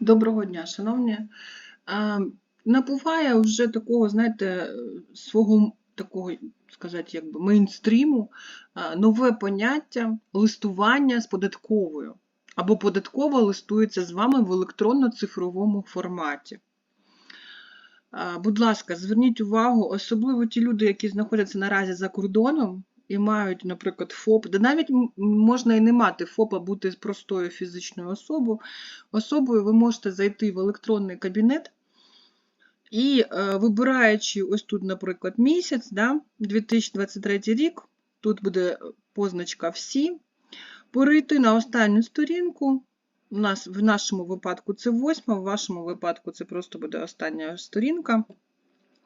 Доброго дня, шановні. Набуває вже такого, знаєте, свого такого, сказати, якби мейнстріму, нове поняття листування з податковою. Або податкова листується з вами в електронно-цифровому форматі. Будь ласка, зверніть увагу, особливо ті люди, які знаходяться наразі за кордоном і мають, наприклад, ФОП, де навіть можна і не мати ФОП, а бути простою фізичною особою, особою ви можете зайти в електронний кабінет і, е, вибираючи ось тут, наприклад, місяць, да, 2023 рік, тут буде позначка Всі, перейти на останню сторінку. У нас в нашому випадку це восьма, в вашому випадку це просто буде остання сторінка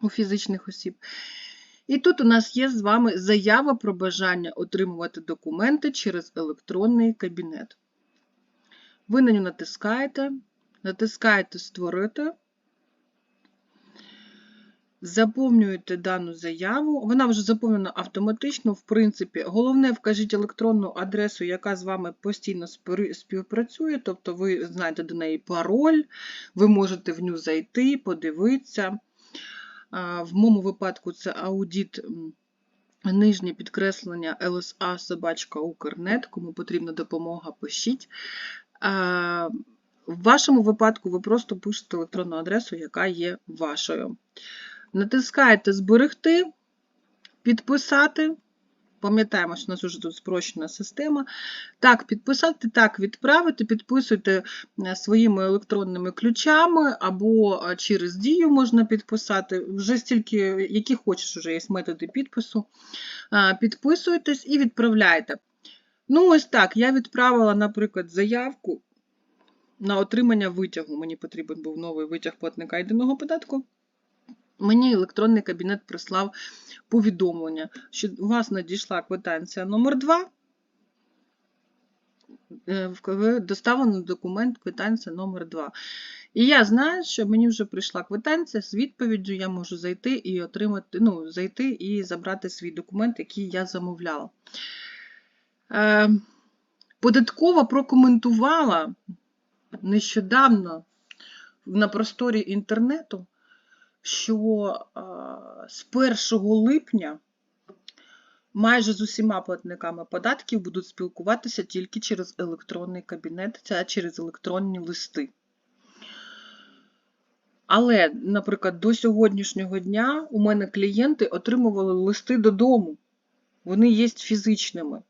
у фізичних осіб. І тут у нас є з вами заява про бажання отримувати документи через електронний кабінет. Ви на нього натискаєте, натискаєте Створити, заповнюєте дану заяву. Вона вже заповнена автоматично, в принципі. Головне, вкажіть електронну адресу, яка з вами постійно співпрацює, тобто ви знаєте до неї пароль, ви можете в нього зайти, подивитися. В моєму випадку це аудіт. Нижнє підкреслення LSA собачка Укрнет, кому потрібна допомога, пишіть. В вашому випадку ви просто пишете електронну адресу, яка є вашою. Натискаєте Зберегти, підписати. Пам'ятаємо, що у нас вже тут спрощена система. Так, підписати, так, відправити, підписуйте е, своїми електронними ключами або е, через дію можна підписати. Вже стільки, які хочеш, вже є методи підпису. Е, Підписуйтесь і відправляйте. Ну, ось так. Я відправила, наприклад, заявку на отримання витягу. Мені потрібен був новий витяг платника єдиного податку. Мені електронний кабінет прислав повідомлення, що у вас надійшла квитанція номер 2 доставлено документ квитанція номер 2 І я знаю, що мені вже прийшла квитанція з відповіддю, я можу зайти і отримати, ну, зайти і забрати свій документ, який я замовляла. Е, Податкова прокоментувала нещодавно на просторі інтернету, що з 1 липня майже з усіма платниками податків будуть спілкуватися тільки через електронний кабінет, це через електронні листи. Але, наприклад, до сьогоднішнього дня у мене клієнти отримували листи додому. Вони є фізичними.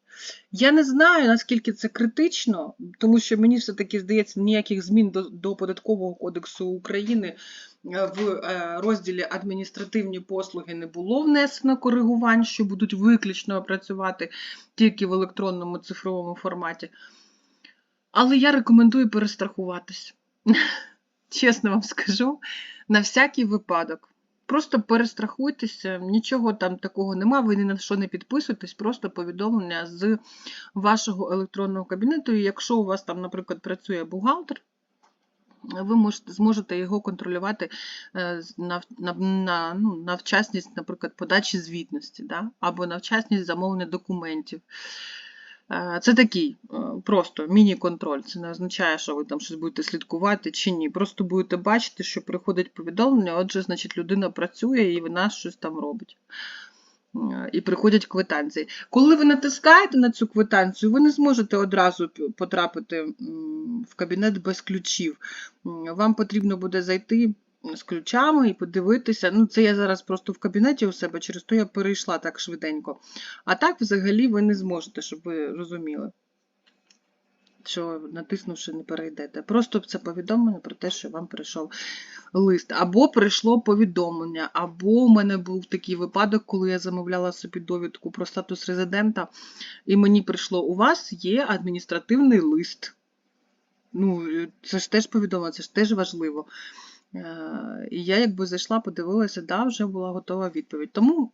Я не знаю, наскільки це критично, тому що мені все-таки здається, ніяких змін до, до Податкового кодексу України е, в е, розділі адміністративні послуги не було внесено коригувань, що будуть виключно працювати тільки в електронному цифровому форматі. Але я рекомендую перестрахуватись. Чесно вам скажу, на всякий випадок. Просто перестрахуйтеся, нічого там такого нема, ви ні на що не підписуєтесь, просто повідомлення з вашого електронного кабінету. І якщо у вас там, наприклад, працює бухгалтер, ви можете, зможете його контролювати е, на, на, на, ну, на вчасність, наприклад, подачі звітності, да? або на вчасність замовлення документів. Це такий е, просто міні-контроль. Це не означає, що ви там щось будете слідкувати чи ні. Просто будете бачити, що приходить повідомлення, отже, значить, людина працює і вона щось там робить. Е, І приходять квитанції. Коли ви натискаєте на цю квитанцію, ви не зможете одразу потрапити в кабінет без ключів. Вам потрібно буде зайти з ключами і подивитися. Ну, це я зараз просто в кабінеті у себе, через то я перейшла так швиденько. А так, взагалі, ви не зможете, щоб ви розуміли, що натиснувши, не перейдете. Просто це повідомлення про те, що вам прийшов лист. Або прийшло повідомлення, або у мене був такий випадок, коли я замовляла собі довідку про статус резидента, і мені прийшло: у вас є адміністративний лист. Ну, це ж теж повідомлення, це ж теж важливо. Е, І я якби зайшла, подивилася, да, вже була готова відповідь. Тому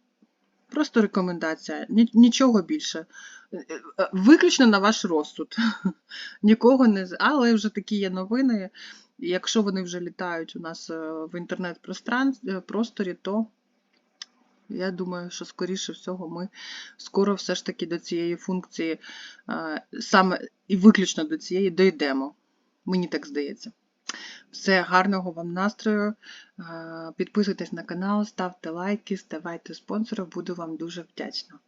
просто рекомендація, нічого більше. Е, е, Виключно на ваш розсуд. Нікого не. Але вже такі є новини. Якщо вони вже літають у нас в інтернет-просторі, то я думаю, що скоріше всього ми скоро все ж таки до цієї функції, саме і виключно до цієї дійдемо. Мені так здається. Все, гарного вам настрою. Е, Підписуйтесь на канал, ставте лайки, ставайте спонсором, буду вам дуже вдячна.